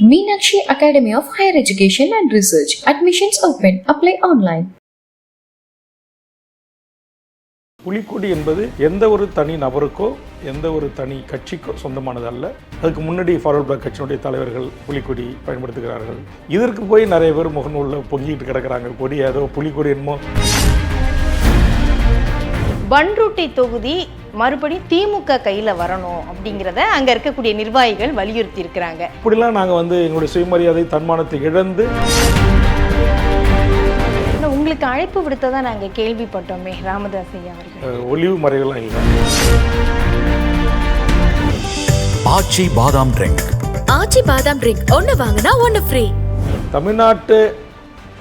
Meenakshi Academy of Higher Education and Research. Admissions open. Apply online. புலிக்கொடி என்பது எந்த ஒரு தனி நபருக்கோ எந்த ஒரு தனி கட்சிக்கோ சொந்தமானது அல்ல அதுக்கு முன்னாடி ஃபார்வர்ட் பிளாக் கட்சியினுடைய தலைவர்கள் புலிக்கொடி பயன்படுத்துகிறார்கள் இதற்கு போய் நிறைய பேர் முகநூலில் பொங்கிட்டு கிடக்கிறாங்க கொடி ஏதோ புலிக்கொடி என்னமோ பன்ருட்டி தொகுதி மறுபடி திமுக கையில் வரணும் அப்படிங்கிறத அங்கே இருக்கக்கூடிய நிர்வாகிகள் வலியுறுத்தி இருக்கிறாங்க. இப்படிலாம் நாங்கள் வந்து எங்களுடைய சுயமரியாதை தன்மானத்தை இழந்து உங்களுக்கு அழைப்பு விடுத்ததா நாங்கள் கேள்விப்பட்டோமே ராமதாஸ் ஐயா அவர்கள். ஒளிவு மறைவெல்லாம் இல்லை. ஆச்சி பாதாம் ட்ரிங்க் ஆச்சி பாதாம் ட்ரிங்க் ஒன்னு வாங்கினா ஒன்னு ஃப்ரீ தமிழ்நாட்டு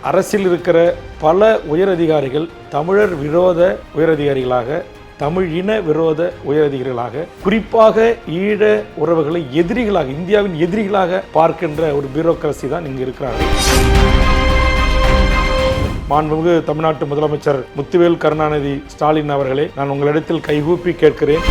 அரசில் இருக்கிற பல உயரதிகாரிகள் தமிழர் விரோத உயரதிகாரிகளாக தமிழ் இன விரோத உயரதிகாரிகளாக குறிப்பாக ஈழ உறவுகளை எதிரிகளாக இந்தியாவின் எதிரிகளாக பார்க்கின்ற ஒரு பியூரோக்ரசி தான் இங்கு இருக்கிறார்கள். மாண்புமிகு தமிழ்நாட்டு முதலமைச்சர் முத்துவேல் கருணாநிதி ஸ்டாலின் அவர்களே நான் உங்களிடத்தில் கைகூப்பி கேட்கிறேன்.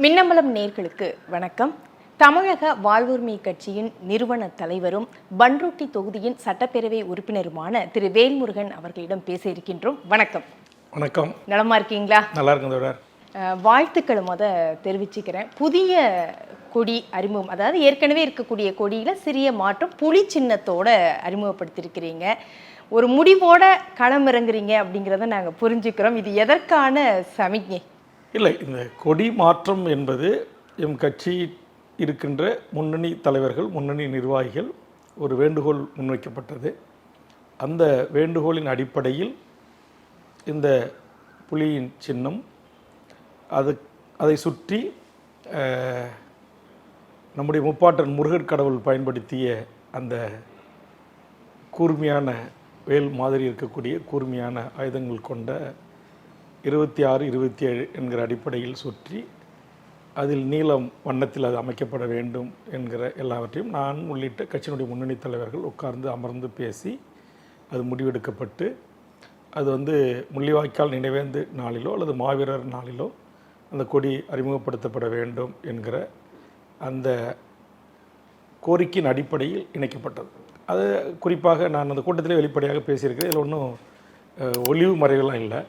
மின்னம்பலம் நேர்களுக்கு வணக்கம். தமிழக வாழ்வுரிமை கட்சியின் நிறுவன தலைவரும் பன்ருட்டி தொகுதியின் சட்டப்பேரவை உறுப்பினருமான திரு வேல்முருகன் அவர்களிடம் பேச இருக்கின்றோம். வணக்கம். வணக்கம். நலமா இருக்கீங்களா? நல்லா அஹ், வாழ்த்துக்களை முத தெரிவிச்சுக்கிறேன். புதிய கொடி அறிமுகம் அதாவது ஏற்கனவே இருக்கக்கூடிய கொடியில சிறிய மாற்றம் புலி சின்னத்தோட அறிமுகப்படுத்தியிருக்கிறீங்க ஒரு முடிவோட களம் இறங்குறீங்க அப்படிங்கிறத நாங்கள் புரிஞ்சுக்கிறோம். இது எதற்கான சமிக்ஞை? இல்லை இந்த கொடி மாற்றம் என்பது எம் கட்சி இருக்கின்ற முன்னணி தலைவர்கள் முன்னணி நிர்வாகிகள் ஒரு வேண்டுகோள் முன்வைக்கப்பட்டது. அந்த வேண்டுகோளின் அடிப்படையில் இந்த புலியின் சின்னம் அது அதை சுற்றி நம்முடைய முப்பாட்டன் முருகர் கடவுள் பயன்படுத்திய அந்த கூர்மையான வேல் மாதிரி இருக்கக்கூடிய கூர்மையான ஆயுதங்கள் கொண்ட இருபத்தி ஆறு இருபத்தி ஏழு என்கிற அடிப்படையில் சுற்றி அதில் நீலம் வண்ணத்தில் அது அமைக்கப்பட வேண்டும் என்கிற எல்லாவற்றையும் நான் உள்ளிட்ட கட்சியினுடைய முன்னணி தலைவர்கள் உட்கார்ந்து அமர்ந்து பேசி அது முடிவெடுக்கப்பட்டு அது வந்து முள்ளிவாய்க்கால் நினைவேந்து நாளிலோ அல்லது மாவீரர் நாளிலோ அந்த கொடி அறிமுகப்படுத்தப்பட வேண்டும் என்கிற அந்த கோரிக்கையின் அடிப்படையில் இணைக்கப்பட்டது. அது குறிப்பாக நான் அந்த கூட்டத்திலே வெளிப்படையாக பேசியிருக்கிறேன். இதில் ஒன்றும் ஒளிவு மறைவெல்லாம் இல்லை.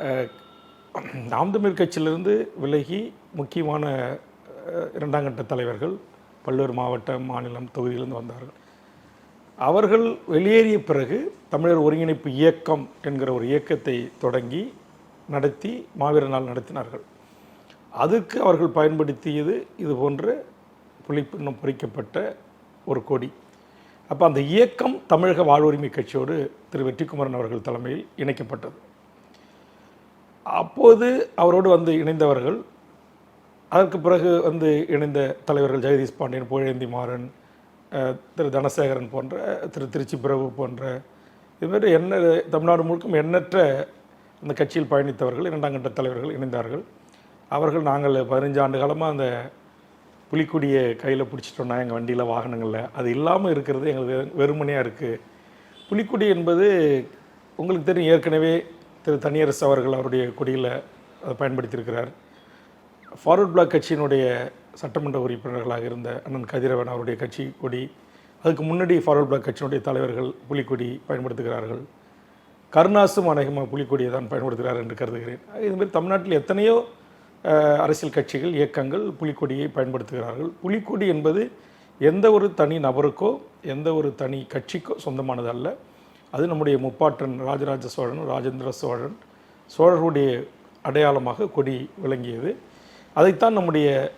அஹ், நாம் தமிழ் கட்சியிலிருந்து விலகி முக்கியமான இரண்டாம் கட்ட தலைவர்கள் பல்வேறு மாவட்ட மாநிலம் தொகுதியிலிருந்து வந்தார்கள். அவர்கள் வெளியேறிய பிறகு தமிழர் ஒருங்கிணைப்பு இயக்கம் என்கிற ஒரு இயக்கத்தை தொடங்கி நடத்தி மாவீரர் நாள் நடத்தினார்கள். அதுக்கு அவர்கள் பயன்படுத்தியது இது போன்ற புலிப்பின்னம் பொறிக்கப்பட்ட ஒரு கொடி. அப்போ அந்த இயக்கம் தமிழக வாழ்வுரிமை கட்சியோடு திரு வெற்றிக்குமரன் அவர்கள் தலைமையில் இணைக்கப்பட்டது. அப்போது அவரோடு வந்து இணைந்தவர்கள் அதற்கு பிறகு வந்து இணைந்த தலைவர்கள் ஜெகதீஷ் பாண்டியன் புகழேந்தி மாறன் திரு தனசேகரன் போன்ற திரு திருச்சி பிரபு போன்ற இதுமாதிரி என்ன தமிழ்நாடு முழுக்கும் எண்ணற்ற அந்த கட்சியில் பயணித்தவர்கள் இரண்டாம் கட்ட தலைவர்கள் இணைந்தார்கள். அவர்கள் நாங்கள் பதினஞ்சு ஆண்டு காலமாக அந்த புலிக்கொடியை கையில் பிடிச்சிட்டோம்னா எங்கள் வண்டியில் வாகனங்களில். அது இல்லாமல் இருக்கிறது எங்களுக்கு வெறுமனையாக இருக்குது புலிக்கொடி என்பது உங்களுக்கு தெரியும் ஏற்கனவே திரு தனியரசு அவர்கள் அவருடைய கொடியில் அதை பயன்படுத்தியிருக்கிறார். ஃபார்வர்ட் பிளாக் கட்சியினுடைய சட்டமன்ற உறுப்பினர்களாக இருந்த அண்ணன் கதிரவன் அவருடைய கட்சி கொடி அதுக்கு முன்னாடி ஃபார்வர்ட் பிளாக் கட்சியினுடைய தலைவர்கள் புலிக்கொடி பயன்படுத்துகிறார்கள். கருணாசும் அநேகமாக புலிக்கொடியை தான் பயன்படுத்துகிறார் என்று கருதுகிறேன். இதுமாதிரி தமிழ்நாட்டில் எத்தனையோ அரசியல் கட்சிகள் இயக்கங்கள் புலிக்கொடியை பயன்படுத்துகிறார்கள். புலிக்கொடி என்பது எந்த ஒரு தனி நபருக்கோ எந்த ஒரு தனி கட்சிக்கோ சொந்தமானது அல்ல அது நம்முடைய முப்பாட்டன் ராஜராஜ சோழன் ராஜேந்திர சோழன் சோழர்களுடைய அடையாளமாக கொடி விளங்கியது. அதைத்தான் நம்முடைய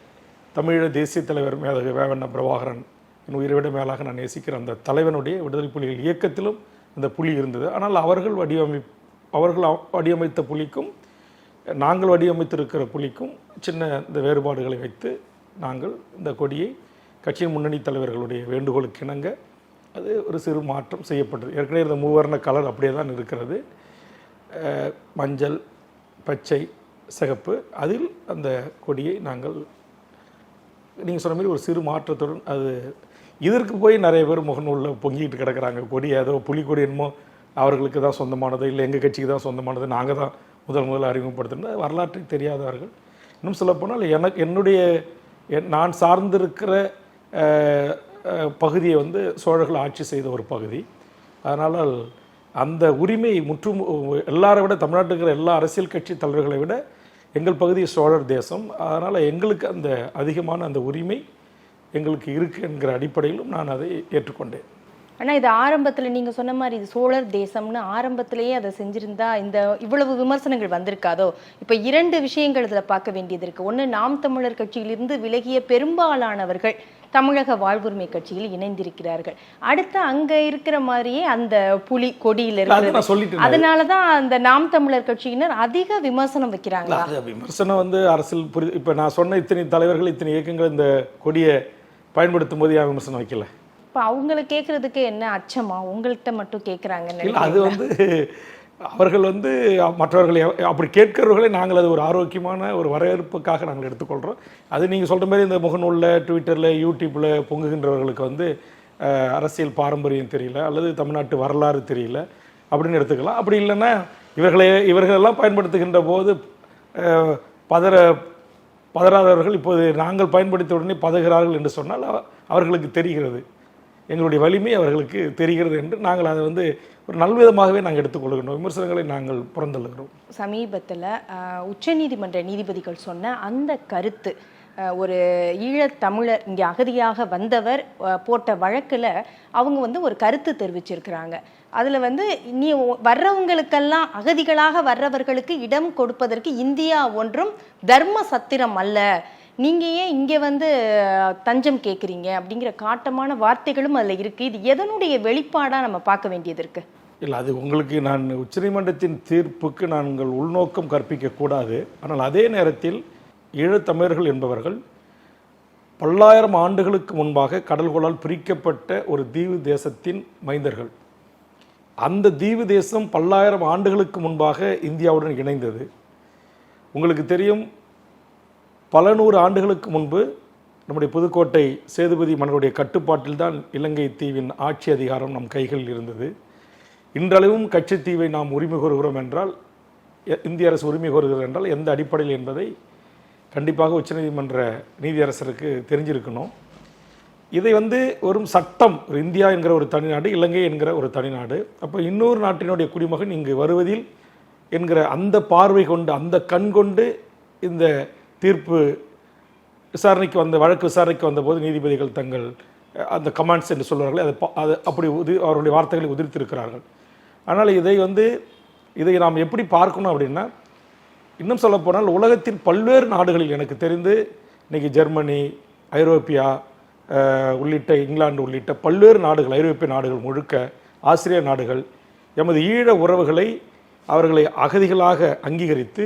தமிழ தேசிய தலைவர் மேலக வேவண்ண பிரபாகரன் என் உயிரை விட மேலாக நான் நேசிக்கிற அந்த தலைவனுடைய விடுதலை புலிகள் இயக்கத்திலும் அந்த புலி இருந்தது. ஆனால் அவர்கள் வடிவமை அவர்கள் அவ- வடிவமைத்த புலிக்கும் நாங்கள் வடிவமைத்திருக்கிற புலிக்கும் சின்ன இந்த வேறுபாடுகளை வைத்து நாங்கள் இந்த கொடியை கட்சியின் முன்னணி தலைவர்களுடைய வேண்டுகோளுக்கு இணங்க அது ஒரு சிறு மாற்றம் செய்யப்பட்டது. ஏற்கனவே இந்த மூவர்ண கலர் அப்படியே தான் இருக்கிறது. மஞ்சள் பச்சை சிகப்பு அதில் அந்த கொடியை நாங்கள் நீங்கள் சொன்ன மாதிரி ஒரு சிறு மாற்றத்துடன் அது இதற்கு போய் நிறைய பேர் முகநூலில் பொங்கிட்டு கிடக்கிறாங்க. கொடி ஏதோ புலி கொடி என்னமோ அவர்களுக்கு தான் சொந்தமானது இல்லை எங்கள் கட்சிக்கு தான் சொந்தமானது நாங்கள் தான் முதல் முதல்ல அறிமுகப்படுத்தினது வரலாற்றை தெரியாதவர்கள். இன்னும் சொல்லப்போனால் எனக்கு என்னுடைய என்- நான் சார்ந்திருக்கிற பகுதியை வந்து சோழர்கள் ஆட்சி செய்த ஒரு பகுதி. அதனால் அந்த உரிமை முற்றும் எல்லாரை விட தமிழ்நாட்டில் இருக்கிற எல்லா அரசியல் கட்சி தலைவர்களை விட எங்கள் பகுதி சோழர் தேசம். அதனால் எங்களுக்கு அந்த அதிகமான அந்த உரிமை எங்களுக்கு இருக்கு என்கிற அடிப்படையிலும் நான் அதை ஏற்றுக்கொண்டேன். ஆனால் இது ஆரம்பத்தில் நீங்கள் சொன்ன மாதிரி இது சோழர் தேசம்னு ஆரம்பத்திலேயே அதை செஞ்சிருந்தா இந்த இவ்வளவு விமர்சனங்கள் வந்திருக்காதோ? இப்போ இரண்டு விஷயங்கள் இதில் பார்க்க வேண்டியது இருக்குது ஒன்று நாம் தமிழர் கட்சியிலிருந்து விலகிய பெரும்பாலானவர்கள் தமிழக வாழ்வுரிமை கட்சியில் இணைந்திருக்கிறார்கள். அடுத்து அங்க இருக்கிற மாதிரியே அந்த புலி கொடியில இருக்கிறது. அதனாலதான் அந்த நாம் தமிழர் கட்சியினர் அதிக விமர்சனம் வைக்கிறாங்களா? விமர்சனம் வந்து அரசியல் புரி இப்போ நான் சொன்ன இத்தனை தலைவர்கள் இத்தனை இயக்கங்கள் இந்த கொடியை பயன்படுத்தும் போது ஏன் விமர்சனம் வைக்கல? இப்ப அவங்களை கேக்குறதுக்கு என்ன அச்சமா? உங்கள்கிட்ட மட்டும் இல்லை அது வந்து அவர்கள் வந்து மற்றவர்களை அப்படி கேட்கிறவர்களை நாங்கள் அது ஒரு ஆரோக்கியமான ஒரு வரவேற்புக்காக நாங்கள் எடுத்துக்கொள்கிறோம் அது நீங்கள் சொல்கிற மாதிரி இந்த முகநூலில் ட்விட்டரில் யூடியூப்பில் பொங்குகின்றவர்களுக்கு வந்து அரசியல் பாரம்பரியம் தெரியல அல்லது தமிழ்நாட்டு வரலாறு தெரியல அப்படின்னு எடுத்துக்கலாம். அப்படி இல்லைன்னா இவர்களை இவர்களெல்லாம் பயன்படுத்துகின்ற போது பதற பதறாதவர்கள் இப்போது நாங்கள் பயன்படுத்த உடனே பதகிறார்கள் என்று சொன்னால் அவர்களுக்கு தெரிகிறது. எங்களுடைய வலிமை அவர்களுக்கு தெரிகிறது என்று நாங்கள் அதை வந்து ஒரு நல்விதமாகவே நாங்கள் எடுத்துக்கொள்கிறோம் விமர்சனங்களை நாங்கள் புறந்தள்ளுகிறோம். சமீபத்தில் உச்சநீதிமன்ற நீதிபதிகள் சொன்ன அந்த கருத்து ஒரு ஈழத்தமிழர் இங்கே அகதியாக வந்தவர் போட்ட வழக்கில் அவங்க வந்து ஒரு கருத்து தெரிவிச்சிருக்கிறாங்க. அதில் வந்து நீ வர்றவங்களுக்கெல்லாம் அகதிகளாக வர்றவர்களுக்கு இடம் கொடுப்பதற்கு இந்தியா ஒன்றும் தர்ம சத்திரம் அல்ல. நீங்கள் ஏன் இங்கே வந்து தஞ்சம் கேட்குறீங்க அப்படிங்கிற காட்டமான வார்த்தைகளும் அதில் இருக்குது இது எதனுடைய வெளிப்பாடாக நம்ம பார்க்க வேண்டியது இருக்குது இல்லை அது உங்களுக்கு நான் உச்சநீதிமன்றத்தின் தீர்ப்புக்கு நாங்கள் உள்நோக்கம் கற்பிக்கக்கூடாது ஆனால் அதே நேரத்தில் ஈழத்தமிழர்கள் என்பவர்கள் பல்லாயிரம் ஆண்டுகளுக்கு முன்பாக கடல்களால் பிரிக்கப்பட்ட ஒரு தீவு தேசத்தின் மைந்தர்கள். அந்த தீவு தேசம் பல்லாயிரம் ஆண்டுகளுக்கு முன்பாக இந்தியாவுடன் இணைந்தது. உங்களுக்கு தெரியும் பல நூறு ஆண்டுகளுக்கு முன்பு நம்முடைய புதுக்கோட்டை சேதுபதி மன்னருடைய கட்டுப்பாட்டில் தான் இலங்கை தீவின் ஆட்சி அதிகாரம் நம் கைகளில் இருந்தது. இன்றளவும் கட்சித்தீவை நாம் உரிமை கோருகிறோம் என்றால் எ- இந்திய அரசு உரிமை கோருகிறது என்றால் எந்த அடிப்படையில் என்பதை கண்டிப்பாக உச்சநீதிமன்ற நீதியரசருக்கு தெரிஞ்சிருக்கணும். இதை வந்து ஒரு சட்டம் ஒரு இந்தியா என்கிற ஒரு தனிநாடு இலங்கை என்கிற ஒரு தனிநாடு. அப்போ இன்னொரு நாட்டினுடைய குடிமகன் இங்கு வருவதில் என்கிற அந்த பார்வை கொண்டு அந்த கண் கொண்டு இந்த தீர்ப்பு விசாரணைக்கு வந்த வழக்கு விசாரணைக்கு வந்தபோது நீதிபதிகள் தங்கள் அந்த கமாண்ட்ஸ் என்று சொல்வார்கள் அதை அது அப்படி உதி அவருடைய வார்த்தைகளை உதிர்த்திருக்கிறார்கள். ஆனால் இதை வந்து இதை நாம் எப்படி பார்க்கணும் அப்படின்னா இன்னும் சொல்லப்போனால் உலகத்தின் பல்வேறு நாடுகளில் எனக்கு தெரிந்து இன்னைக்கு ஜெர்மனி ஐரோப்பியா உள்ளிட்ட இங்கிலாந்து உள்ளிட்ட பல்வேறு நாடுகள் ஐரோப்பிய நாடுகள் முழுக்க ஆசிரிய நாடுகள் எமது ஈழ உறவுகளை அவர்களை அகதிகளாக அங்கீகரித்து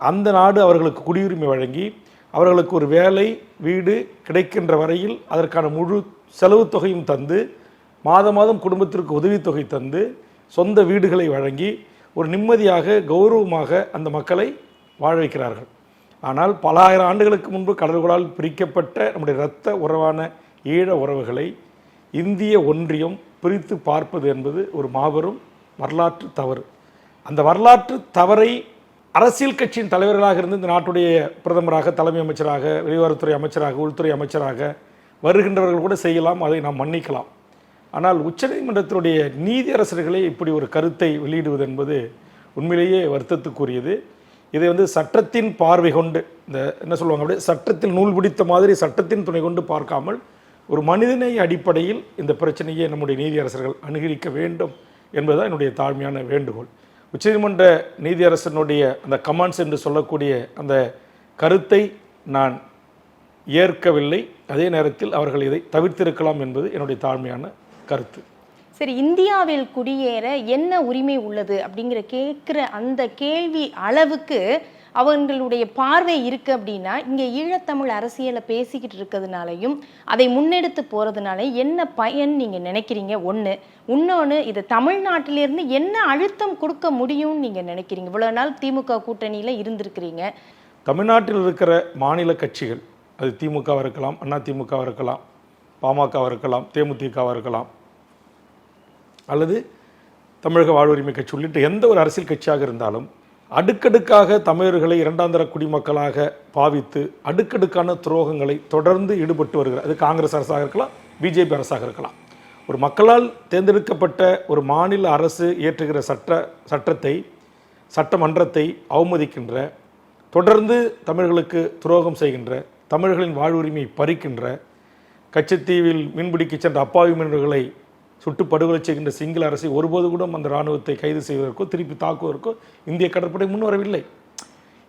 அந்த நாடு அவர்களுக்கு குடியுரிமை வழங்கி அவர்களுக்கு ஒரு வேலை வீடு கிடைக்கின்ற வரையில் அதற்கான முழு செலவு தொகையும் தந்து மாதம் மாதம் குடும்பத்திற்கு உதவித்தொகை தந்து சொந்த வீடுகளை வழங்கி ஒரு நிம்மதியாக கௌரவமாக அந்த மக்களை வாழ வைக்கிறார்கள் ஆனால் பல ஆயிரம் ஆண்டுகளுக்கு முன்பு கடல்களால் பிரிக்கப்பட்ட நம்முடைய இரத்த உறவான ஈழ உறவுகளை இந்திய ஒன்றியம் பிரித்து பார்ப்பது என்பது ஒரு மாபெரும் வரலாற்று தவறு. அந்த வரலாற்று தவறை அரசியல் கட்சியின் தலைவர்களாக இருந்து இந்த நாட்டுடைய பிரதமராக தலைமை அமைச்சராக வெளியுறவுத்துறை அமைச்சராக உள்துறை அமைச்சராக வருகின்றவர்கள் கூட செய்யலாம் அதை நாம் மன்னிக்கலாம். ஆனால் உச்சநீதிமன்றத்தினுடைய நீதியரசர்களே இப்படி ஒரு கருத்தை வெளியிடுவது என்பது உண்மையிலேயே வருத்தத்துக்குரியது. இதை வந்து சட்டத்தின் பார்வை கொண்டு இந்த என்ன சொல்லுவாங்க அப்படியே சட்டத்தில் நூல் பிடித்த மாதிரி சட்டத்தின் துணை கொண்டு பார்க்காமல் ஒரு மனிதனை அடிப்படையில் இந்த பிரச்சனையை நம்முடைய நீதியரசர்கள் அனுகரிக்க வேண்டும் என்பதுதான் என்னுடைய தாழ்மையான வேண்டுகோள். உச்சநீதிமன்ற நீதியரசனுடைய அந்த கமாண்ட்ஸ் என்று சொல்லக்கூடிய அந்த கருத்தை நான் ஏற்கவில்லை. அதே நேரத்தில் அவர்கள் இதை தவிர்த்திருக்கலாம் என்பது என்னுடைய தாழ்மையான கருத்து. சரி இந்தியாவில் குடியேற என்ன உரிமை உள்ளது அப்படிங்கிற கேட்குற அந்த கேள்வி அளவுக்கு அவங்களுடைய பார்வை இருக்குது அப்படின்னா இங்கே ஈழத்தமிழ் அரசியலை பேசிக்கிட்டு இருக்கிறதுனாலையும் அதை முன்னெடுத்து போகிறதுனாலையும் என்ன பயன் நீங்கள் நினைக்கிறீங்க? ஒன்று இன்னொன்று இது தமிழ்நாட்டிலேருந்து என்ன அழுத்தம் கொடுக்க முடியும்னு நீங்கள் நினைக்கிறீங்க? இவ்வளோ நாள் திமுக கூட்டணியில் இருந்திருக்கிறீங்க. தமிழ்நாட்டில் இருக்கிற மாநில கட்சிகள் அது திமுகவாக இருக்கலாம் அண்ணா திமுகவாக இருக்கலாம் பாமகவாக இருக்கலாம் தேமுதிகவாக இருக்கலாம் அல்லது தமிழக வாழ்வுரிமை கட்சி உள்ளிட்ட எந்த ஒரு அரசியல் கட்சியாக இருந்தாலும் அடுக்கடுக்காக தமிழர்களை இரண்டாந்தர குடிமக்களாக பாவித்து அடுக்கடுக்கான துரோகங்களை தொடர்ந்து ஈடுபட்டு வருகிறது அது காங்கிரஸ் அரசாக இருக்கலாம் பிஜேபி அரசாக இருக்கலாம். ஒரு மக்களால் தேர்ந்தெடுக்கப்பட்ட ஒரு மாநில அரசு இயற்றுகிற சட்ட சட்டத்தை சட்டமன்றத்தை அவமதிக்கின்ற தொடர்ந்து தமிழர்களுக்கு துரோகம் செய்கின்ற தமிழர்களின் வாழ்வுரிமையை பறிக்கின்ற கச்சத்தீவில் மீன்பிடிக்க சென்ற அப்பாவி மீனவர்களை சுட்டு படுகொலை செய்கின்ற சிங்கள அரசை ஒருபோது கூட அந்த இராணுவத்தை கைது செய்வதற்கோ திருப்பி தாக்குவதற்கோ இந்திய கடற்படை முன்வரவில்லை.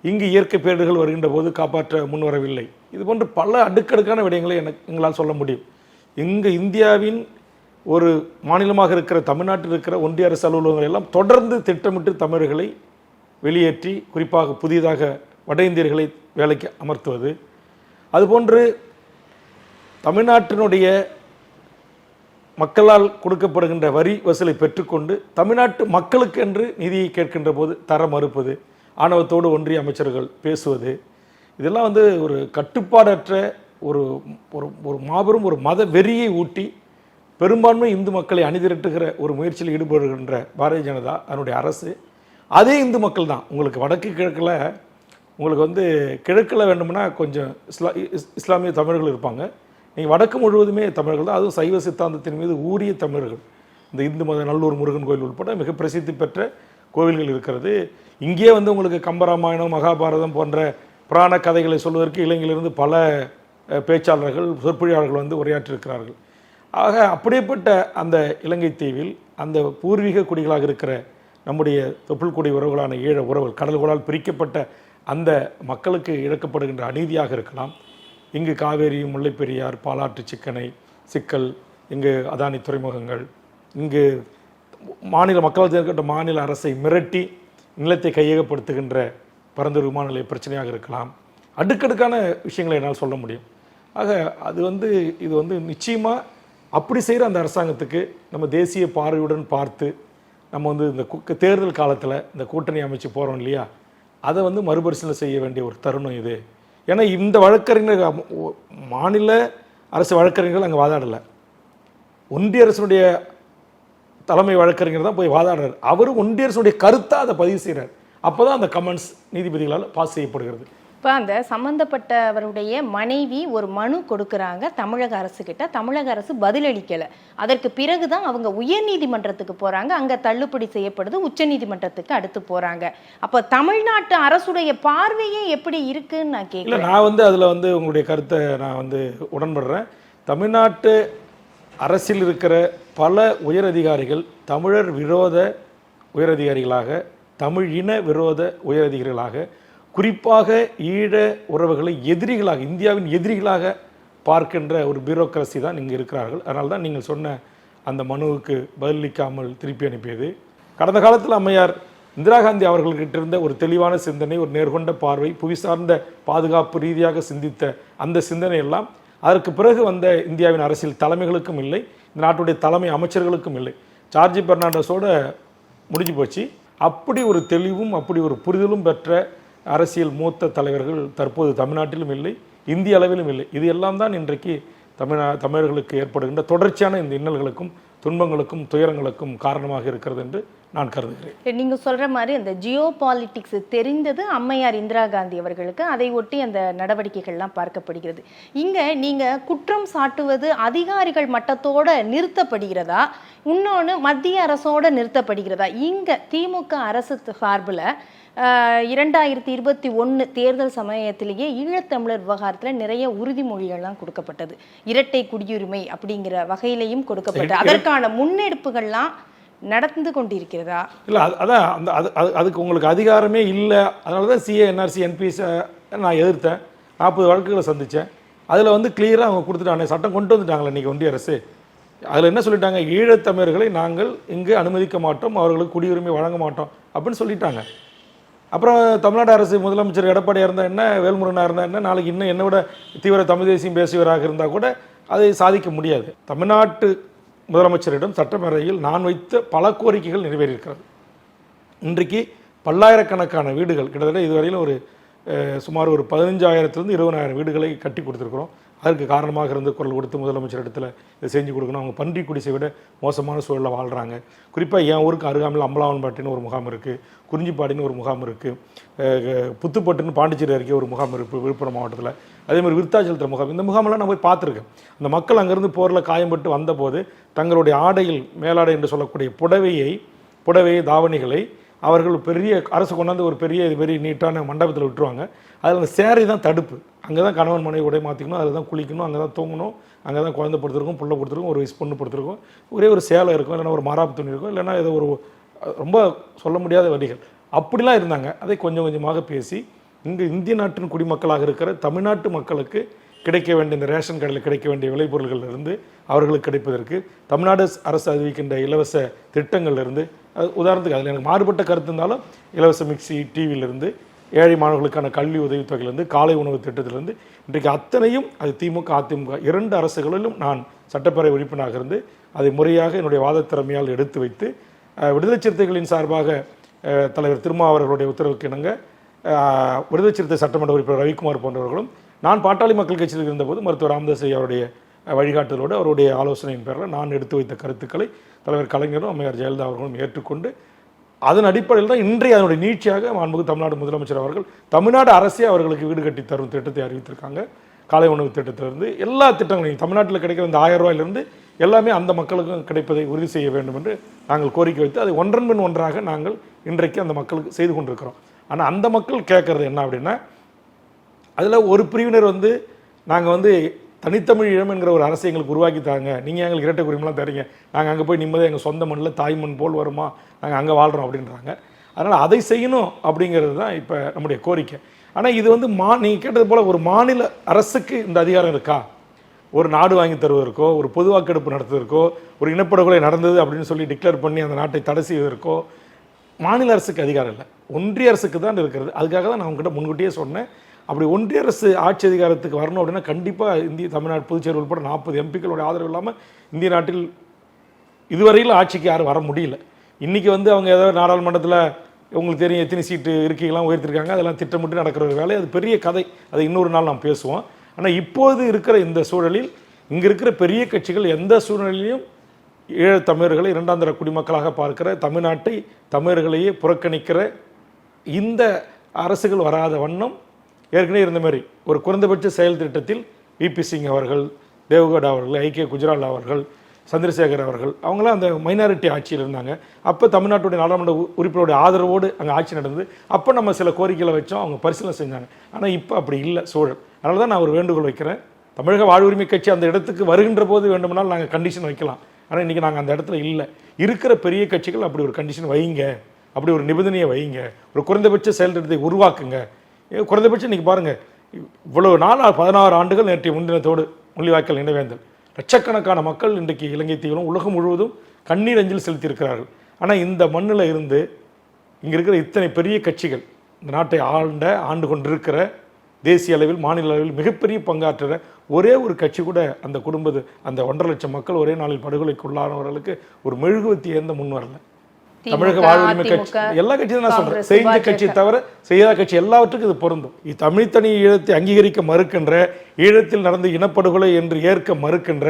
இங்கு இயற்கை பேரிடர்கள் வருகின்ற போது காப்பாற்ற முன்வரவில்லை. இது போன்ற பல அடுக்கடுக்கான விடயங்களை எனக்கு எங்களால் சொல்ல முடியும். இங்கு இந்தியாவின் ஒரு மாநிலமாக இருக்கிற தமிழ்நாட்டில் இருக்கிற ஒன்றிய அரசு அலுவலகங்கள் எல்லாம் தொடர்ந்து திட்டமிட்டு தமிழர்களை வெளியேற்றி குறிப்பாக புதிதாக வட இந்தியர்களை வேலைக்கு அமர்த்துவது. அதுபோன்று தமிழ்நாட்டினுடைய மக்களால் கொடுக்கப்படுகின்ற வரி வசூலை பெற்றுக்கொண்டு தமிழ்நாட்டு மக்களுக்கென்று நிதியை கேட்கின்ற போது தர மறுப்பது ஆணவத்தோடு ஒன்றிய அமைச்சர்கள் பேசுவது இதெல்லாம் வந்து ஒரு கட்டுப்பாடற்ற ஒரு ஒரு ஒரு மாபெரும் ஒரு மத வெறியை ஊட்டி பெரும்பான்மை இந்து மக்களை அணிதிரட்டுகிற ஒரு முயற்சியில் ஈடுபடுகின்ற பாரதிய ஜனதா அதனுடைய அரசு அதே இந்து மக்கள் தான். உங்களுக்கு வடக்கு கிழக்கில் உங்களுக்கு வந்து கிழக்கில் வேண்டும்னா கொஞ்சம் இஸ்லா இஸ்- இஸ்லாமிய தமிழர்கள் இருப்பாங்க. நீங்கள் வடக்கு முழுவதுமே தமிழர்கள் தான். அதுவும் சைவ சித்தாந்தத்தின் மீது ஊரிய தமிழர்கள். இந்த இந்து மத நல்லூர் முருகன் கோயில் உட்பட மிக பிரசித்தி பெற்ற கோவில்கள் இருக்கிறது. இங்கேயே வந்து உங்களுக்கு கம்பராமாயணம் மகாபாரதம் போன்ற புராண கதைகளை சொல்வதற்கு இலங்கையிலிருந்து பல பேச்சாளர்கள் சொற்பொழியாளர்கள் வந்து உரையாற்றிருக்கிறார்கள் ஆக அப்படிப்பட்ட அந்த இலங்கை தீவில் அந்த பூர்வீக குடிகளாக இருக்கிற நம்முடைய தொப்புள்குடி உறவுகளான ஈழ உறவுகள் கடல்களால் பிரிக்கப்பட்ட அந்த மக்களுக்கு இழக்கப்படுகின்ற அநீதியாக இருக்கலாம். இங்கு காவேரி முல்லைப்பெரியார் பாலாற்று சிக்கனை சிக்கல் இங்கு அதானி துறைமுகங்கள் இங்கு மாநில மக்களால் தேர்ந்தெடுக்கப்பட்ட மாநில அரசை மிரட்டி நிலத்தை கையகப்படுத்துகின்ற பரந்தூர் விமான நிலைய பிரச்சனையாக இருக்கலாம். அடுக்கடுக்கான விஷயங்களை என்னால் சொல்ல முடியும். ஆக அது வந்து இது வந்து நிச்சயமாக அப்படி செய்கிற அந்த அரசாங்கத்துக்கு நம்ம தேசிய பார்வையுடன் பார்த்து நம்ம வந்து இந்த கு- தேர்தல் காலத்தில் இந்த கூட்டணி அமைச்சு போகிறோம் இல்லையா? அதை வந்து மறுபரிசீலனை செய்ய வேண்டிய ஒரு தருணம் இது. ஏன்னா இந்த வழக்கறிஞர்கள் மாநில அரசு வழக்கறிஞர்கள் அங்கே வாதாடலை. ஒன்றிய அரசனுடைய தலைமை வழக்கறிஞர் தான் போய் வாதாடுறார். அவரும் ஒன்றிய அரசனுடைய கருத்தாக அதை பதிவு செய்கிறார் அப்போ தான் அந்த கமெண்ட்ஸ் நீதிபதிகளால் பாஸ் செய்யப்படுகிறது. இப்போ அந்த சம்பந்தப்பட்டவருடைய மனைவி ஒரு மனு கொடுக்குறாங்க தமிழக அரசு கிட்ட தமிழக அரசு பதிலளிக்கல அதற்கு பிறகுதான் அவங்க உயர்நீதிமன்றத்துக்கு போறாங்க. அங்க தள்ளுபடி செய்யப்படுது. உச்சநீதிமன்றத்துக்கு அடுத்து போறாங்க. அப்ப தமிழ்நாட்டு அரசுடைய பார்வையே எப்படி இருக்குன்னு நான் கேட்கிறேன் நான் வந்து அதில் வந்து உங்களுடைய கருத்தை நான் வந்து உடன்படுறேன். தமிழ்நாட்டு அரசில் இருக்கிற பல உயரதிகாரிகள் தமிழர் விரோத உயரதிகாரிகளாக தமிழ் இன விரோத உயரதிகாரிகளாக குறிப்பாக ஈழ உறவுகளை எதிரிகளாக இந்தியாவின் எதிரிகளாக பார்க்கின்ற ஒரு பியூரோக்ரஸி தான் இங்கே இருக்கிறார்கள். அதனால தான் நீங்கள் சொன்ன அந்த மனுவுக்கு பதிலளிக்காமல் திருப்பி அனுப்பியது. கடந்த காலத்தில் அம்மையார் இந்திரா காந்தி அவர்கள்கிட்ட இருந்த ஒரு தெளிவான சிந்தனை ஒரு நேர்கொண்ட பார்வை புவி சார்ந்த பாதுகாப்பு ரீதியாக சிந்தித்த அந்த சிந்தனை எல்லாம் அதற்கு பிறகு வந்த இந்தியாவின் அரசியல் தலைமைகளுக்கும் இல்லை இந்த நாட்டுடைய தலைமை அமைச்சர்களுக்கும் இல்லை. ஜார்ஜி பெர்னாண்டஸோட முடிஞ்சு போச்சு. அப்படி ஒரு தெளிவும் அப்படி ஒரு புரிதலும் பெற்ற அரசியல் மூத்த தலைவர்கள் தற்போது தமிழ்நாட்டிலும் இல்லை இந்திய அளவிலும் இல்லை. இது எல்லாம் தான் இன்றைக்கு தமிழ தமிழர்களுக்கு ஏற்படுகின்ற தொடர்ச்சியான இந்த இன்னல்களுக்கும் துன்பங்களுக்கும் துயரங்களுக்கும் காரணமாக இருக்கிறது என்று நான் கருதுகிறேன். நீங்க சொல்ற மாதிரி அந்த ஜியோ பாலிட்டிக்ஸ் தெரிந்தது அம்மையார் இந்திரா காந்தி அவர்களுக்கு. அதை ஒட்டி அந்த நடவடிக்கைகள்லாம் பார்க்கப்படுகிறது. இங்க நீங்க குற்றம் சாட்டுவது அதிகாரிகள் மட்டத்தோட நிறுத்தப்படுகிறதா? இன்னொன்று மத்திய அரசோட நிறுத்தப்படுகிறதா? இங்க திமுக அரசு சார்பில் இரண்டாயிரத்தி இருபத்தி ஒன்று தேர்தல் சமயத்திலேயே ஈழத்தமிழர் விவகாரத்தில் நிறைய உறுதிமொழிகள்லாம் கொடுக்கப்பட்டது. இரட்டை குடியுரிமை அப்படிங்கிற வகையிலையும் கொடுக்கப்பட்டது. அதற்கான முன்னெடுப்புகள்லாம் நடந்து கொண்டிருக்கிறதா? இல்லை அது அதான் அந்த அது அது அதுக்கு உங்களுக்கு அதிகாரமே இல்லை. அதனால தான் சிஏ என்ஆர்சி என்பிஎஸ் நான் எதிர்த்தேன். நாற்பது வழக்குகளை சந்தித்தேன் அதில் வந்து கிளியராக அவங்க கொடுத்துட்டாங்க. சட்டம் கொண்டு வந்துட்டாங்களே இன்றைக்கி ஒன்றிய அரசு. அதில் என்ன சொல்லிட்டாங்க? ஈழத்தமிழர்களை நாங்கள் இங்கு அனுமதிக்க மாட்டோம். அவர்களுக்கு குடியுரிமை வழங்க மாட்டோம் அப்படின்னு சொல்லிட்டாங்க. அப்புறம் தமிழ்நாடு அரசு முதலமைச்சர் எடப்பாடியாக இருந்தால் என்ன வேல்முருகனாக இருந்தால் என்ன நாளைக்கு இன்னும் என்னை விட தீவிர தமிழ் தேசியம் பேசியவராக இருந்தால் கூட அதை சாதிக்க முடியாது. தமிழ்நாட்டு முதலமைச்சரிடம் சட்டப்பேரவையில் நான் வைத்த பல கோரிக்கைகள் நிறைவேறியிருக்கிறது. இன்றைக்கு பல்லாயிரக்கணக்கான வீடுகள் கிட்டத்தட்ட இதுவரையிலும் ஒரு சுமார் ஒரு பதினஞ்சாயிரத்துலேருந்து இருபதாயிரம் வீடுகளை கட்டி கொடுத்துருக்குறோம். அதற்கு காரணமாக இருந்து குரல் கொடுத்து முதலமைச்சர் இடத்துல இதை செஞ்சு கொடுக்கணும். அவங்க பன்றி குடிசை விட மோசமான சூழலில் வாழ்கிறாங்க குறிப்பாக என் ஊருக்கு அருகாமையில் அம்பலாவன்பாட்டின்னு ஒரு முகாம் இருக்குது குறிஞ்சிப்பாடின்னு ஒரு முகாம் இருக்குது புத்துப்பட்டுன்னு பாண்டிச்சேரி அருகே ஒரு முகாம் இருக்குது விழுப்புரம் மாவட்டத்தில். அதே மாதிரி விருத்தாச்சலத்தில் முகாம். இந்த முகாமெல்லாம் நான் போய் பார்த்துருக்கேன். அந்த மக்கள் அங்கேருந்து போரில் காயம்பட்டு வந்தபோது தங்களுடைய ஆடையில் மேலாடை என்று சொல்லக்கூடிய புடவையை புடவையை தாவணிகளை அவர்கள் பெரிய அரசு கொண்டாந்து ஒரு பெரிய இது பெரிய நீட்டான மண்டபத்தில் விட்டுருவாங்க. அதில் அந்த சேரை தான் தடுப்பு. அங்கே தான் கணவன் மனைவி உடைய மாற்றிக்கணும் அதில் தான் குளிக்கணும் அங்கே தான் தூங்கணும் அங்கே தான் குழந்தை படுத்திருக்கும் புள்ள கொடுத்துருக்கும் ஒரு பொண்ணு படுத்திருக்கும் ஒரே ஒரு சேலை இருக்கும் இல்லைன்னா ஒரு மராப்பு துணி இருக்கும் இல்லைன்னா ஏதோ ஒரு ரொம்ப சொல்ல முடியாத வரிகள். அப்படிலாம் இருந்தாங்க. அதை கொஞ்சம் கொஞ்சமாக பேசி இங்கு இந்திய நாட்டின் குடிமக்களாக இருக்கிற தமிழ்நாட்டு மக்களுக்கு கிடைக்க வேண்டிய இந்த ரேஷன் கடையில் கிடைக்க வேண்டிய விளைபொருள்கள் இருந்து அவர்களுக்கு கிடைப்பதற்கு தமிழ்நாடு அரசு அறிவிக்கின்ற இலவச திட்டங்கள்லேருந்து உதாரணத்துக்கு அதில் எனக்கு மாறுபட்ட கருத்து இருந்தாலும் இலவச மிக்சி டிவியிலிருந்து ஏழை மாணவர்களுக்கான கல்வி உதவித்தொகையிலிருந்து காலை உணவு திட்டத்திலிருந்து இன்றைக்கு அத்தனையும் அது திமுக அதிமுக இரண்டு அரசுகளிலும் நான் சட்டப்பேரவை உறுப்பினராக இருந்து அதை முறையாக என்னுடைய வாதத்திறமையால் எடுத்து வைத்து விடுதலை சிறுத்தைகளின் சார்பாக தலைவர் திருமா அவர்களுடைய உத்தரவுக்கு இணங்க விடுதலை சிறுத்தை சட்டமன்ற உறுப்பினர் ரவிக்குமார் போன்றவர்களும் நான் பாட்டாளி மக்கள் கட்சியில் இருந்தபோது மருத்துவர் ராமதாஸ் அவருடைய வழிகாட்டுதலோடு அவருடைய ஆலோசனையின் பேரில் நான் எடுத்து வைத்த கருத்துக்களை தலைவர் கலைஞரும் அம்மையார் ஜெயலலிதா அவர்களும் ஏற்றுக்கொண்டு அதன் அடிப்படையில் தான் இன்றைய அதனுடைய நீட்சியாக மாண்புமிகு தமிழ்நாடு முதலமைச்சர் அவர்கள் தமிழ்நாடு அரசே அவர்களுக்கு வீடு கட்டி தரும் திட்டத்தை அறிவித்திருக்காங்க. காலை உணவு திட்டத்திலிருந்து எல்லா திட்டங்களையும் தமிழ்நாட்டில் கிடைக்கிற இந்த ஆயிரம் ரூபாயிலிருந்து எல்லாமே அந்த மக்களுக்கும் கிடைப்பதை உறுதி செய்ய வேண்டும் என்று நாங்கள் கோரிக்கை வைத்து அதை ஒன்றன் பின் ஒன்றாக நாங்கள் இன்றைக்கு அந்த மக்களுக்கு செய்து கொண்டிருக்கிறோம். ஆனால் அந்த மக்கள் கேட்கறது என்ன அப்படின்னா அதில் ஒரு பிரிவினர் வந்து நாங்கள் வந்து தனித்தமிழ் ஈழம் என்கிற ஒரு அரசை எங்களுக்கு உருவாக்கி தாங்க. நீங்கள் எங்களுக்கு இரட்டை உரிமைலாம் தரீங்க. நாங்கள் அங்கே போய் நிம்மதியாக எங்கள் சொந்த மண்ணில் தாய் மண் போல் வருமா? நாங்கள் அங்கே வாழ்கிறோம் அப்படின்றாங்க. அதனால் அதை செய்யணும் அப்படிங்கிறது தான் இப்போ நம்முடைய கோரிக்கை. ஆனால் இது வந்து மா நீங்கள் கேட்டது போல் ஒரு மாநில அரசுக்கு இந்த அதிகாரம் இருக்கா? ஒரு நாடு வாங்கி தருவதற்கோ ஒரு பொது வாக்கெடுப்பு நடத்துவதற்கோ ஒரு இனப்படுகொலை நடந்தது அப்படின்னு சொல்லி டிக்ளேர் பண்ணி அந்த நாட்டை தடை செய்வதற்கோ மாநில அரசுக்கு அதிகாரம் இல்லை. ஒன்றிய அரசுக்கு தான் இருக்கிறது. அதுக்காக தான் நான் உங்ககிட்ட முன்கூட்டியே சொன்னேன். அப்படி ஒன்றிய அரசு ஆட்சி அதிகாரத்துக்கு வரணும் அப்படின்னா கண்டிப்பாக இந்திய தமிழ்நாடு புதுச்சேரி உட்பட நாற்பது எம்பிக்களோட ஆதரவு இல்லாமல் இந்திய நாட்டில் இதுவரையில் ஆட்சிக்கு யாரும் வர முடியல. இன்றைக்கி வந்து அவங்க ஏதாவது நாடாளுமன்றத்தில் உங்களுக்கு தெரியும் எத்தனை சீட்டு இருக்கைகள்லாம் உயர்த்திருக்காங்க. அதெல்லாம் திட்டமிட்டு நடக்கிற ஒரு வேலை. அது பெரிய கதை. அதை இன்னொரு நாள் நாம் பேசுவோம். ஆனால் இப்போது இருக்கிற இந்த சூழலில் இங்கே இருக்கிற பெரிய கட்சிகள் எந்த சூழ்நிலையிலும் ஈழத் தமிழர்களை இரண்டாம் தர குடிமக்களாக பார்க்கிற தமிழ்நாட்டை தமிழர்களையே புறக்கணிக்கிற இந்த அரசுகள் வராத வண்ணம் ஏற்கனவே இருந்த மாதிரி ஒரு குறைந்தபட்ச செயல் திட்டத்தில் விபி சிங் அவர்கள் தேவகவுடா அவர்கள் ஐக்கிய குஜரால் அவர்கள் சந்திரசேகர் அவர்கள் அவங்களாம் அந்த மைனாரிட்டி ஆட்சியில் இருந்தாங்க. அப்போ தமிழ்நாட்டுடைய நாடாளுமன்ற உ- உறுப்பினருடைய ஆதரவோடு அங்கே ஆட்சி நடந்தது. அப்போ நம்ம சில கோரிக்கைகளை வச்சோம் அவங்க பரிசீலனை செஞ்சாங்க. ஆனால் இப்போ அப்படி இல்லை சூழல். அதனால தான் நான் ஒரு வேண்டுகோள் வைக்கிறேன். தமிழக வாழ்வுரிமை கட்சி அந்த இடத்துக்கு வருகின்ற போது வேண்டுமானால் நாங்கள் கண்டிஷன் வைக்கலாம். ஆனால் இன்றைக்கி நாங்கள் அந்த இடத்துல இல்லை. இருக்கிற பெரிய கட்சிகள் அப்படி ஒரு கண்டிஷன் வைங்க. அப்படி ஒரு நிபந்தனையை வைங்க. ஒரு குறைந்தபட்ச செயல் திட்டத்தை உருவாக்குங்க. குறைந்தபட்சம் இன்னைக்கு பாருங்க இவ்வளவு நாள் பதினாறு ஆண்டுகள் நேற்றைய முன்தினத்தோடு முள்ளிவாய்க்கல் நினைவேந்தல். லட்சக்கணக்கான மக்கள் இன்றைக்கு இலங்கை தீவிரம் உலகம் முழுவதும் கண்ணீர் அஞ்சல் செலுத்தியிருக்கிறார்கள். ஆனால் இந்த மண்ணில் இருந்து இங்கே இருக்கிற இத்தனை பெரிய கட்சிகள் இந்த நாட்டை ஆண்ட ஆண்டு கொண்டிருக்கிற தேசிய அளவில் மாநில அளவில் மிகப்பெரிய பங்காற்றுற ஒரே ஒரு கட்சி கூட அந்த குடும்பத்து அந்த ஒன்றரை லட்சம் மக்கள் ஒரே நாளில் படுகொலைக்குள்ளானவர்களுக்கு ஒரு மெழுகுவத்தி ஏந்த முன் வரல. தமிழக வாழ்வுரிமை கட்சி எல்லா கட்சியும் நான் சொல்றேன். செய்த. கட்சியை தவிர செய்யாத கட்சி எல்லாவற்றுக்கும் இது பொருந்தும். இது தமிழ் தனி ஈழத்தை அங்கீகரிக்க மறுக்கின்ற ஈழத்தில் நடந்த இனப்படுகொலை என்று ஏற்க மறுக்கின்ற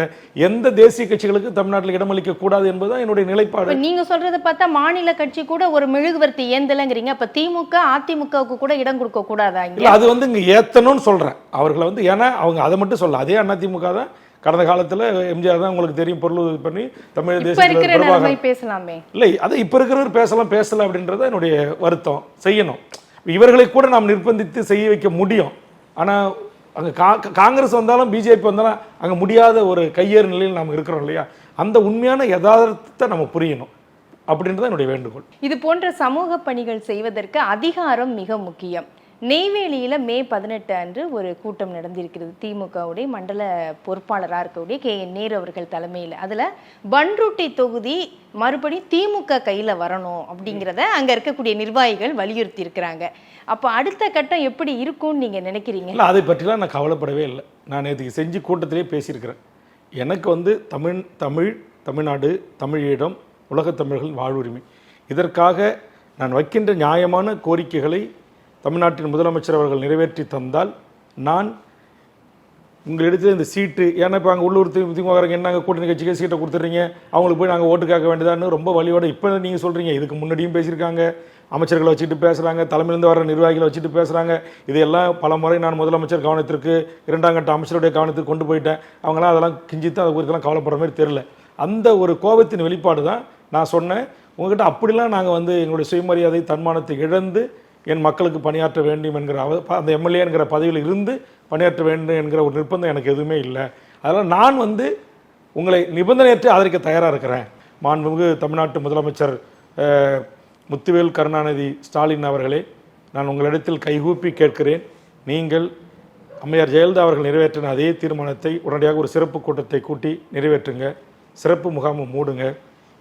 எந்த தேசிய கட்சிகளுக்கு தமிழ்நாட்டில் இடமளிக்க கூடாது என்பதுதான் என்னுடைய நிலைப்பாடு. நீங்க சொல்றத பார்த்தா மாநில கட்சி கூட ஒரு மெழுகுவர்த்தி ஏந்தலைங்கிறீங்க. அப்ப திமுக அதிமுகவுக்கு கூட இடம் கொடுக்க கூடாதா அது வந்து இங்க ஏத்தணும்னு சொல்றேன். அவர்களை வந்து ஏன்னா அவங்க அதை மட்டும் சொல்ல அதே அதிமுக தான் கடந்த காலத்துல எம்ஜிஆர் தான் உங்களுக்கு தெரியும் பொருள் பண்ணி தமிழ் தேசிய பேசலாமே. இல்லை அதை இப்போ இருக்கிறவர் பேசலாம் பேசல அப்படின்றத என்னுடைய வருத்தம். செய்யணும். இவர்களை கூட நாம் நிர்பந்தித்து செய்ய வைக்க முடியும். ஆனால் அங்கே கா காங்கிரஸ் வந்தாலும் பிஜேபி வந்தாலும் அங்கே முடியாத ஒரு கையேறு நிலையில் நாம் இருக்கிறோம் இல்லையா? அந்த உண்மையான யதார்த்தத்தை நம்ம புரியணும். அப்படின்றது என்னுடைய வேண்டுகோள். இது போன்ற சமூக பணிகள் செய்வதற்கு அதிகாரம் மிக முக்கியம். நெய்வேலியில் மே பதினெட்டு அன்று ஒரு கூட்டம் நடந்திருக்கிறது. திமுகவுடைய மண்டல பொறுப்பாளராக இருக்கக்கூடிய கே. என். நேரு அவர்கள் தலைமையில். அதில் பன்ருட்டி தொகுதி மறுபடி திமுக கையில் வரணும் அப்படிங்கிறத அங்கே இருக்கக்கூடிய நிர்வாகிகள் வலியுறுத்தி இருக்கிறாங்க. அப்போ அடுத்த கட்டம் எப்படி இருக்கும்னு நீங்கள் நினைக்கிறீங்க? இல்லை அதை பற்றிலாம் நான் கவலைப்படவே இல்லை. நான் நேற்றுக்கு செஞ்சு கூட்டத்திலே பேசியிருக்கிறேன். எனக்கு வந்து தமிழ் தமிழ் தமிழ்நாடு தமிழீழம் உலகத் தமிழர்கள் வாழ்வுரிமை இதற்காக நான் வைக்கின்ற நியாயமான கோரிக்கைகளை தமிழ்நாட்டின் முதலமைச்சர் அவர்கள் நிறைவேற்றி தந்தால் நான் உங்கள் இடத்துல இந்த சீட்டு ஏன்னா இப்போ அங்கே உள்ளூர் தி- என்னங்க கூட்டணி கட்சிக்கு சீட்டை கொடுத்துட்றீங்க? அவங்களுக்கு போய் நாங்கள் ஓட்டு கேட்க வேண்டியதான்னு ரொம்ப வழியோட இப்போ நீங்கள் சொல்கிறீங்க இதுக்கு முன்னாடியும் பேசியிருக்காங்க. அமைச்சர்களை வச்சுட்டு பேசுகிறாங்க தலைமையிலிருந்து வர நிர்வாகிகளை வச்சுட்டு பேசுகிறாங்க இதையெல்லாம் பல முறை நான் முதலமைச்சர் கவனத்திற்கு இரண்டாம் கட்ட அமைச்சருடைய கவனத்துக்கு கொண்டு போயிட்டேன். அவங்களாம் அதெல்லாம் கிஞ்சித்து அதை குறித்தெல்லாம் கவலைப்படுற மாதிரி தெரில அந்த ஒரு கோபத்தின் வெளிப்பாடு தான் நான் சொன்னேன். உங்ககிட்ட அப்படிலாம் நாங்கள் வந்து எங்களுடைய சுயமரியாதை தன்மானத்தை இழந்து என் மக்களுக்கு பணியாற்ற வேண்டும் என்கிற அவ அந்த எம்எல்ஏ என்கிற பதவியில் இருந்து பணியாற்ற வேண்டும் என்கிற ஒரு நிர்பந்தம் எனக்கு எதுவுமே இல்லை. அதனால் நான் வந்து உங்களை நிபந்தனையற்று ஆதரிக்க தயாராக இருக்கிறேன். மாண்புமிகு தமிழ்நாட்டு முதலமைச்சர் முத்துவேல் கருணாநிதி ஸ்டாலின் அவர்களே நான் உங்களிடத்தில் கைகூப்பி கேட்கிறேன். நீங்கள் அம்மையார் ஜெயலலிதா அவர்கள் நிறைவேற்றின அதே தீர்மானத்தை உடனடியாக ஒரு சிறப்பு கூட்டத்தை கூட்டி நிறைவேற்றுங்க. சிறப்பு முகாமை மூடுங்க.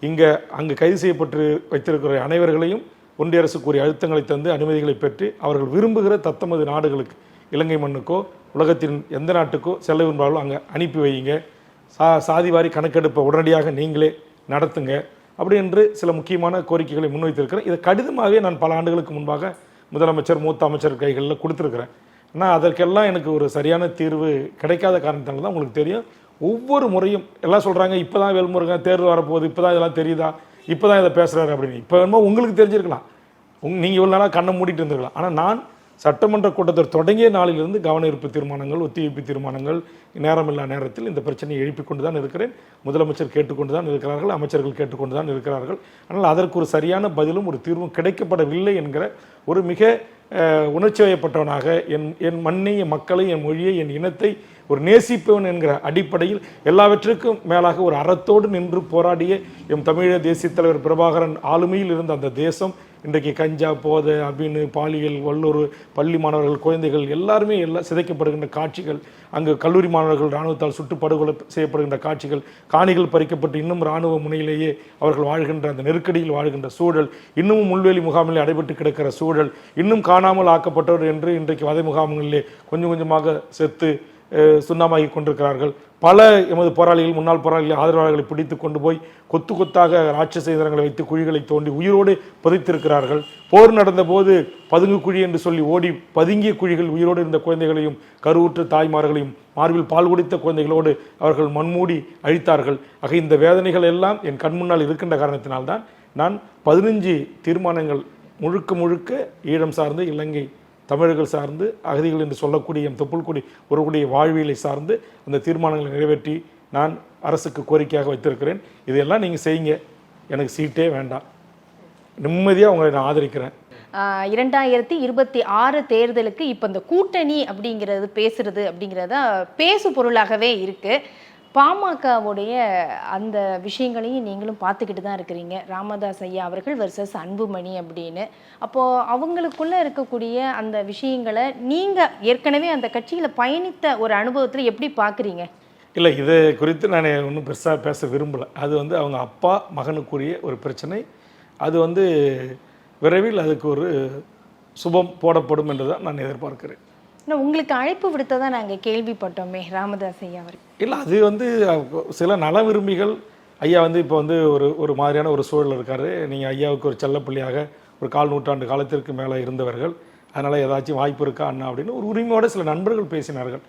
இங்கே அங்கு கைது செய்யப்பட்டு வைத்திருக்கிற அனைவர்களையும் ஒன்றிய அரசு கூறிய அழுத்தங்களை தந்து அனுமதிகளை பெற்று அவர்கள் விரும்புகிற தத்தமது நாடுகளுக்கு இலங்கை மண்ணுக்கோ உலகத்தின் எந்த நாட்டுக்கோ செல்ல விரும்பாலும் அங்கே அனுப்பி வையுங்க. சா சாதிவாரி கணக்கெடுப்பை உடனடியாக நீங்களே நடத்துங்க அப்படி என்று சில முக்கியமான கோரிக்கைகளை முன்வைத்திருக்கிறேன். இதை கடிதமாகவே நான் பல ஆண்டுகளுக்கு முன்பாக முதலமைச்சர் மூத்த அமைச்சர் கைகளில் கொடுத்துருக்கிறேன். ஆனால் அதற்கெல்லாம் எனக்கு ஒரு சரியான தீர்வு கிடைக்காத காரணத்தினால தான் உங்களுக்கு தெரியும். ஒவ்வொரு முறையும் எல்லாம் சொல்கிறாங்க இப்போ தான் வேல்முருகன் தேர்வு வரப்போகுது இப்போ தான் இதெல்லாம் தெரியுதா? இப்போ தான் இதை பேசுகிறாரு அப்படின்னு. இப்போ என்னமோ உங்களுக்கு தெரிஞ்சிருக்கலாம். உங் நீங்கள் இவ்வளோ நாளாக கண்ணை மூடிட்டு இருந்திருக்கலாம். ஆனால் நான் சட்டமன்ற கூட்டத்தொடர் தொடங்கிய நாளிலிருந்து கவன ஈர்ப்பு தீர்மானங்கள் ஒத்திவைப்பு தீர்மானங்கள் நேரமில்லா நேரத்தில் இந்த பிரச்சனையை எழுப்பிக் கொண்டு தான் இருக்கிறேன். முதலமைச்சர் கேட்டுக்கொண்டு தான் இருக்கிறார்கள் அமைச்சர்கள் கேட்டுக்கொண்டு தான் இருக்கிறார்கள். ஆனால் அதற்கு ஒரு சரியான பதிலும் ஒரு தீர்வும் கிடைக்கப்படவில்லை என்கிற ஒரு மிக உணர்ச்சி வயப்பட்டவனாக என் என் மண்ணை என் மக்களை என் மொழியை என் இனத்தை ஒரு நேசிப்பவன் என்கிற அடிப்படையில் எல்லாவற்றிற்கும் மேலாக ஒரு அறத்தோடு நின்று போராடிய எம் தமிழக தேசிய தலைவர் பிரபாகரன் ஆளுமையில் இருந்த அந்த தேசம் இன்றைக்கு கஞ்சா போதை அபினு பாலியல் வல்லூர் பள்ளி மாணவர்கள் குழந்தைகள் எல்லாருமே எல்லாம் சிதைக்கப்படுகின்ற காட்சிகள் அங்கு கல்லூரி மாணவர்கள் இராணுவத்தால் சுட்டு படுகொலை செய்யப்படுகின்ற காட்சிகள் காணிகள் பறிக்கப்பட்டு இன்னும் இராணுவ முனையிலேயே அவர்கள் வாழ்கின்ற அந்த நெருக்கடியில் வாழ்கின்ற சூழல் இன்னமும் முள்வேலி முகாமில் அடைபட்டு கிடக்கிற சூழல் இன்னும் காணாமல் ஆக்கப்பட்டவர் என்று இன்றைக்கு வதை முகாம்களிலே கொஞ்சம் கொஞ்சமாக செத்து சுண்ணாமாகி கொண்டிருக்கிறார்கள். பல எமது போராளிகள் முன்னாள் போராளிகள் ஆதரவாளர்களை பிடித்து கொண்டு போய் கொத்து கொத்தாக ராட்சச இயந்திரங்களை வைத்து குழிகளை தோண்டி உயிரோடு புதைத்திருக்கிறார்கள். போர் நடந்த போது பதுங்கு குழி என்று சொல்லி ஓடி பதுங்கிய குழிகள் உயிரோடு இருந்த குழந்தைகளையும் கருவுற்ற தாய்மார்களையும் மார்பில் பால் குடித்த குழந்தைகளோடு அவர்கள் மண்மூடி அழித்தார்கள். ஆக இந்த வேதனைகள் எல்லாம் என் கண் முன்னால் இருக்கின்ற காரணத்தினால்தான் நான் பதினஞ்சு தீர்மானங்கள் முழுக்க முழுக்க ஈழம் சார்ந்த இலங்கை தமிழர்கள் சார்ந்து அகதிகள் என்று சொல்லக்கூடிய எம் தொப்புள்குடி உறவுடைய வாழ்வியலை சார்ந்து அந்த தீர்மானங்களை நிறைவேற்றி நான் அரசுக்கு கோரிக்கையாக வைத்திருக்கிறேன். இதையெல்லாம் நீங்கள் செய்யுங்க. எனக்கு சீட்டே வேண்டாம். நிம்மதியாக உங்களை நான் ஆதரிக்கிறேன். இரண்டாயிரத்தி இருபத்தி ஆறு தேர்தலுக்கு இப்போ இந்த கூட்டணி அப்படிங்கிறது பேசுறது அப்படிங்கிறத பேசு பொருளாகவே இருக்குது பாமகவுடைய அந்த விஷயங்களையும் நீங்களும் பார்த்துக்கிட்டு தான் இருக்கிறீங்க. ராமதாஸ் ஐயா அவர்கள் வர்சஸ் அன்புமணி அப்படின்னு. அப்போது அவங்களுக்குள்ளே இருக்கக்கூடிய அந்த விஷயங்களை நீங்கள் ஏற்கனவே அந்த கட்சியில் பயணித்த ஒரு அனுபவத்தில் எப்படி பார்க்குறீங்க? இல்லை இது குறித்து நான் ஒன்றும் பெருசாக பேச விரும்பலை. அது வந்து அவங்க அப்பா மகனுக்குரிய ஒரு பிரச்சனை. அது வந்து விரைவில் அதுக்கு ஒரு சுபம் போடப்படும் என்று தான் நான் எதிர்பார்க்கிறேன். ஆனால் உங்களுக்கு அழைப்பு விடுத்ததா நாங்க கேள்விப்பட்டோமே ராமதாஸ் ஐயா அவர்கள். இல்லை அது வந்து சில நல விரும்பிகள் ஐயா வந்து இப்போ வந்து ஒரு ஒரு மாதிரியான ஒரு சூழல் இருக்காரு. நீங்கள் ஐயாவுக்கு ஒரு செல்லப்பிள்ளையாக ஒரு கால் நூற்றாண்டு காலத்திற்கு மேலே இருந்தவர்கள். அதனால் ஏதாச்சும் வாய்ப்பு இருக்கா அண்ணா அப்படின்னு ஒரு உரிமையோட சில நண்பர்கள் பேசினார்கள்.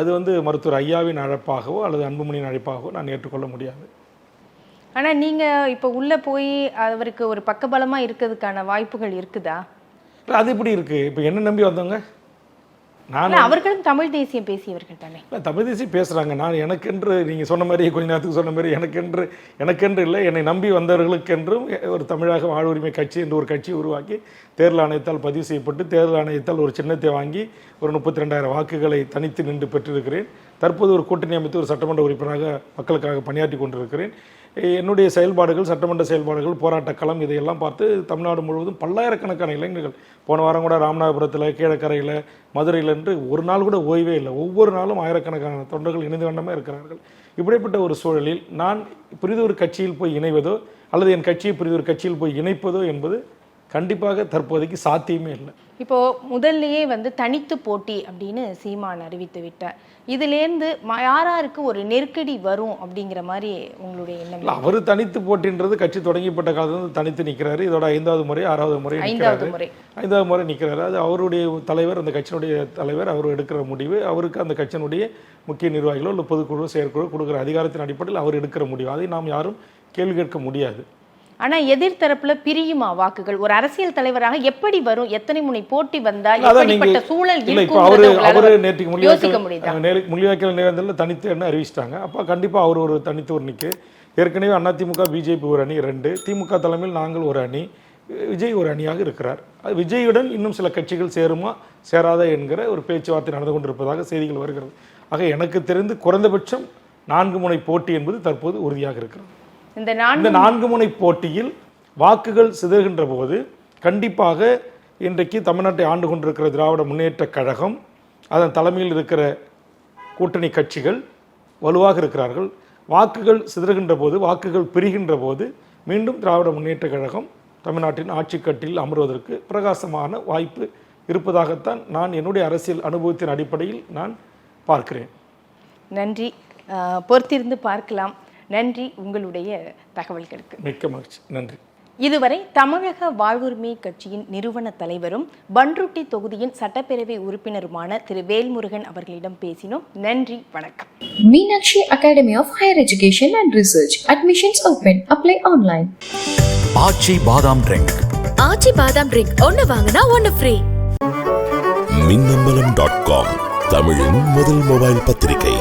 அது வந்து மருத்துவர் ஐயாவின் அழைப்பாகவோ அல்லது அன்புமணியின் அழைப்பாகவோ நான் ஏற்றுக்கொள்ள முடியாது. ஆனா நீங்க இப்ப உள்ள போய் அவருக்கு ஒரு பக்கபலமா இருக்கிறதுக்கான வாய்ப்புகள் இருக்குதா? இல்லை அது எப்படி இருக்குது இப்போ என்ன நம்பி வந்தவங்க? நான் அவர்களும் தமிழ் தேசியம் பேசியவர்கள் தானே? இல்லை தமிழ் தேசி பேசுகிறாங்க நான் எனக்கென்று நீங்கள் சொன்ன மாதிரி கொஞ்ச நேரத்துக்கு சொன்ன மாதிரி எனக்கென்று எனக்கென்று இல்லை. என்னை நம்பி வந்தவர்களுக்கென்றும் ஒரு தமிழக வாழ்வுரிமை கட்சி என்று ஒரு கட்சி உருவாக்கி தேர்தல் ஆணையத்தால் பதிவு செய்யப்பட்டு தேர்தல் ஆணையத்தால் ஒரு சின்னத்தை வாங்கி ஒரு முப்பத்தி ரெண்டாயிரம் வாக்குகளை தனித்து நின்று பெற்றிருக்கிறேன். தற்போது ஒரு கூட்டணி அமைத்து ஒரு சட்டமன்ற உறுப்பினராக மக்களுக்காக பணியாற்றி கொண்டிருக்கிறேன். என்னுடைய செயல்பாடுகள் சட்டமன்ற செயல்பாடுகள் போராட்ட களம் இதையெல்லாம் பார்த்து தமிழ்நாடு முழுவதும் பல்லாயிரக்கணக்கான இளைஞர்கள் போன வாரம் கூட ராமநாதபுரத்தில் கீழக்கரையில் மதுரையில் என்று ஒரு நாள் கூட ஓய்வே இல்லை. ஒவ்வொரு நாளும் ஆயிரக்கணக்கான தொண்டர்கள் இணைந்து வண்ணமே இருக்கிறார்கள். இப்படிப்பட்ட ஒரு சூழலில் நான் புரிதொரு கட்சியில் போய் இணைவதோ அல்லது என் கட்சியை புரிதொரு கட்சியில் போய் இணைப்பதோ என்பது கண்டிப்பாக தற்போதைக்கு சாத்தியமே இல்லை. இப்போ முதல்லயே வந்து தனித்து போட்டி அப்படின்னு சீமான் அறிவித்து விட்டார். இதுலேருந்து யாராருக்கு ஒரு நெருக்கடி வரும் அப்படிங்கிற மாதிரி உங்களுடைய எண்ணம் அவர் தனித்து போட்டின்றது கட்சி தொடங்கிப்பட்ட காலத்துல தனித்து நிற்கிறாரு இதோட ஐந்தாவது முறை ஆறாவது முறை ஐந்தாவது முறை. ஐந்தாவது முறை நிற்கிறாரு அது அவருடைய தலைவர் அந்த கட்சியினுடைய தலைவர் அவர் எடுக்கிற முடிவு அவருக்கு அந்த கட்சியினுடைய முக்கிய நிர்வாகிகளோ இல்லை பொதுக்குழு செயற்குழு கொடுக்குற அதிகாரத்தின் அடிப்படையில் அவர் எடுக்கிற முடிவு. அதை நாம் யாரும் கேள்வி கேட்க முடியாது. ஆனா எதிர்த்தரப்புல பிரியுமா வாக்குகள்? ஒரு அரசியல் தலைவராக எப்படி வரும்? எத்தனை முனை போட்டி வந்தா? எப்படிப்பட்ட சூழல் யோசிக்க முடியுதா? முள்ளிவாய்க்கால் நேரத்தில் தனித்து என்ன அறிவிச்சிட்டாங்க. அப்போ கண்டிப்பா அவர் ஒரு தனித்து ஒரு நிற்கு ஏற்கனவே அதிமுக பிஜேபி ஒரு அணி ரெண்டு. திமுக தலைமையில் நாங்கள் ஒரு அணி. விஜய் ஒரு அணியாக இருக்கிறார். அது விஜயுடன் இன்னும் சில கட்சிகள் சேருமா சேராதா என்கிற ஒரு பேச்சுவார்த்தை நடந்து கொண்டிருப்பதாக செய்திகள் வருகிறது. ஆக எனக்கு தெரிந்து குறைந்தபட்சம் நான்கு முனை போட்டி என்பது தற்போது உறுதியாக இருக்கிறது. இந்த நான்கு முனை போட்டியில் வாக்குகள் சிதறுகின்ற போது கண்டிப்பாக இன்றைக்கு தமிழ்நாட்டை ஆண்டு கொண்டிருக்கிற திராவிட முன்னேற்ற கழகம் அதன் தலைமையில் இருக்கிற கூட்டணி கட்சிகள் வலுவாக இருக்கிறார்கள். வாக்குகள் சிதறுகின்ற போது வாக்குகள் பிரிகின்ற போது மீண்டும் திராவிட முன்னேற்ற கழகம் தமிழ்நாட்டின் ஆட்சிக்கட்டில் அமர்வதற்கு பிரகாசமான வாய்ப்பு இருப்பதாகத்தான் நான் என்னுடைய அரசியல் அனுபவத்தின் அடிப்படையில் நான் பார்க்கிறேன். நன்றி. பொறுத்திருந்து பார்க்கலாம். நன்றி உங்களுடைய தகவல்களுக்கு. மிக்க மகிழ்ச்சி. நன்றி. இதுவரை தமிழக வாழ்வுரிமை கட்சியின் நிறுவன தலைவரும் பன்ருட்டி தொகுதியின் சட்டப்பேரவை உறுப்பினருமான திரு வேல்முருகன் அவர்களிடம் பேசினோம். நன்றி வணக்கம். Meenakshi Academy of Higher Education and Research. Admissions open. Apply online. ஆச்சி பாதாம் ட்ரிங்க். ஆச்சி பாதாம் ட்ரிங்க். ஒன்னு வாங்கினா ஒன்னு ஃப்ரீ மின்னம்பலம் டாட் காம் தமிழின் முதல் மொபைல் பத்திரிகை.